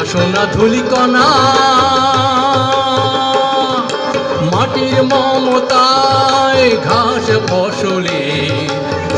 সোনা সোনা ধুলিকণা। মাটির মমতায় ঘাস ফসলে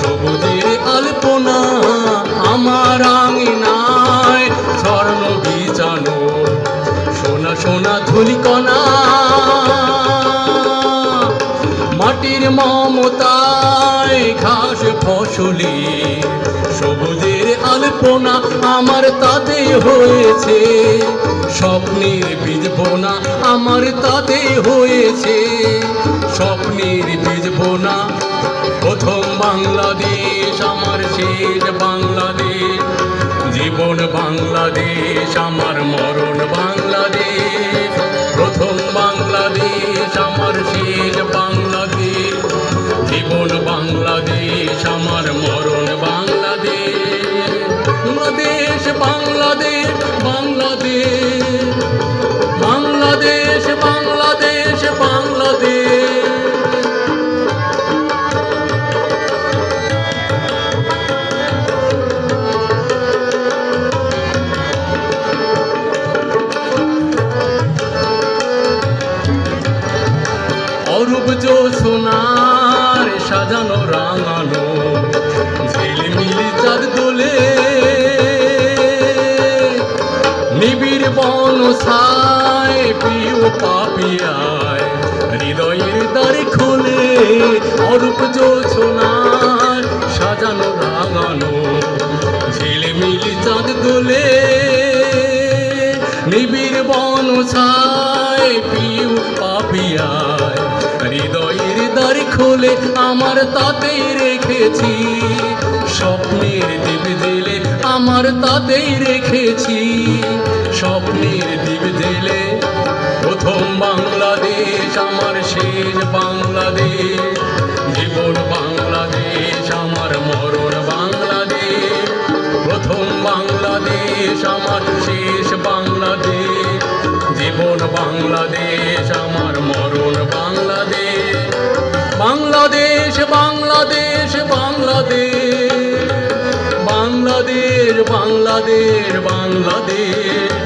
সবুজের আলপনা, আমার আঙিনায় স্বর্ণ বিছানো সোনা সোনা ধুলিকণা। মাটির মমতায় ঘাস ফসলে আলপনা আমার তাতে হয়েছে। স্বপ্নের বীজ বোনা আমার তাতে হয়েছে। স্বপ্নের বীজ বোনা, প্রথম বাংলাদেশ, আমার শেষ বাংলাদেশ। জীবন বাংলাদেশ, আমার মরণ বাংলাদেশ বাংলাদেশ বাংলাদেশ বাংলাদেশ বাংলাদেশ। অরূপ সোনার সায় প্রিয় পাপিয়ায়, হৃদয়ের দ্বারে খোলে অরূপ সোনার সাজানো রাঙানো ঝিলমিলি চাঁদ দোলে নিবিড় বন ছায় পিউ পাপিয়ায়, হৃদয়ের দ্বার খোলে আমার তাতেই রেখেছি স্বপ্নের দ্বীপ জেলে, আমার তাতেই রেখেছি। স্বপ্নের দ্বীপ জেলে। প্রথম বাংলাদেশ, আমার শেষ বাংলাদেশ। জীবন বাংলাদেশ, আমার মরণ বাংলাদেশ। প্রথম বাংলাদেশ, আমার শেষ বাংলাদেশ। জীবন বাংলাদেশ, আমার মরণ বাংলাদেশ। বাংলাদেশ বাংলাদেশ বাংলাদেশ। বাংলাদেশ বাংলাদেশ বাংলাদেশ।